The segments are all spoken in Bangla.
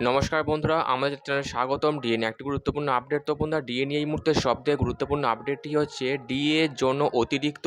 নমস্কার বন্ধুরা, আমাদের চ্যানেলে স্বাগতম। ডিএনএ একটি গুরুত্বপূর্ণ আপডেট। তো বন্ধুরা ডিএনএ এই মুহূর্তে সবথেকে গুরুত্বপূর্ণ আপডেটটি হচ্ছে ডিএ জন্য অতিরিক্ত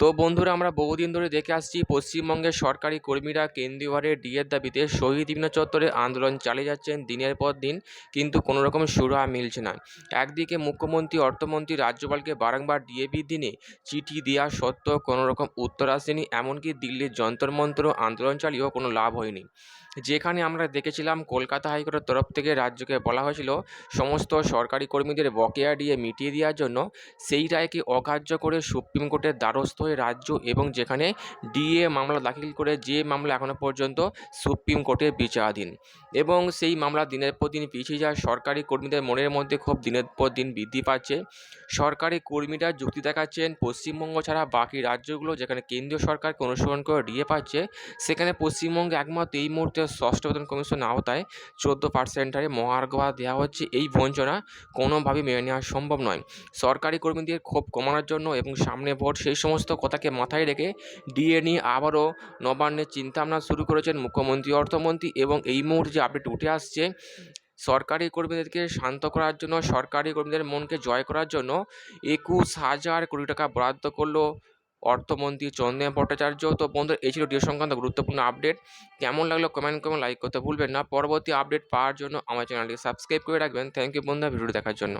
তো বন্ধুরা, আমরা বহুদিন ধরে দেখে আসছি, পশ্চিমবঙ্গের সরকারি কর্মীরা কেন্দ্রীয়ভাবে ডিএর দাবিতে শহীদ দিবনা চত্বরে আন্দোলন চালিয়ে যাচ্ছেন দিনের পর দিন, কিন্তু কোনো রকম সুরাহা মিলছে না। একদিকে মুখ্যমন্ত্রী, অর্থমন্ত্রী রাজ্যপালকে বারংবার ডিএ দিনে চিঠি দেওয়া সত্ত্বেও কোনো রকম উত্তর আসেনি, এমনকি দিল্লির যন্তর মন্ত্র আন্দোলন চালিয়েও কোনো লাভ হয়নি। যেখানে আমরা দেখেছিলাম, কলকাতা হাইকোর্টের তরফ থেকে রাজ্যকে বলা হয়েছিল, সমস্ত সরকারি কর্মীদের বকেয়া ডিএ মিটিয়ে দেওয়ার জন্য সেই রায়কে অগ্রাহ্য করে সুপ্রিম কোর্টের দ্বারস্থ হয়ে রাজ্য এবং যেখানে ডিএ মামলা দাখিল করে যে মামলা এখনও পর্যন্ত সুপ্রিম কোর্টের বিচারাধীন। এবং সেই মামলা দিনের পর দিন পিছিয়ে যায় সরকারি কর্মীদের মনের মধ্যে খুব দিনের পর দিন বৃদ্ধি পাচ্ছে। সরকারি কর্মীরা যুক্তি দেখাচ্ছেন, পশ্চিমবঙ্গ ছাড়া বাকি রাজ্যগুলো যেখানে কেন্দ্রীয় সরকারকে অনুসরণ করে ডিএ পাচ্ছে, সেখানে পশ্চিমবঙ্গে একমাত্র এই মুহূর্তে ষষ্ঠ বেতন কমিশন আওতায় চোদ্দ পার্সেন্ট হারে মহার্ঘ দেওয়া হচ্ছে। এই বঞ্চনা কোনোভাবেই মেনে নেওয়া সম্ভব নয়। সরকারি কর্মীদের ক্ষোভ কমানোর জন্য এবং সামনে ভোট সেই সমস্ত কথাকে মাথায় রেখে ডিএ নিয়ে আবারও নবান্নের চিন্তাভাবনা শুরু করেছেন মুখ্যমন্ত্রী, অর্থমন্ত্রী এবং এই মুহূর্তে যে আপডেট উঠে আসছে, সরকারি কর্মীদেরকে শান্ত করার জন্য, সরকারি কর্মীদের মনকে জয় করার জন্য একুশ হাজার কোটি টাকা বরাদ্দ করল অর্থমন্ত্রী চন্দ্রিমা ভট্টাচার্য। তো বন্ধুরা, এই ছিল ডিও সংক্রান্ত গুরুত্বপূর্ণ আপডেট কেমন লাগল কমেন্ট করে লাইক করতে ভুলবেন না। পরবর্তী আপডেট পাওয়ার জন্য আমার চ্যানেলটি সাবস্ক্রাইব করে রাখবেন। থ্যাংক ইউ বন্ধুরা ভিডিও দেখার জন্য।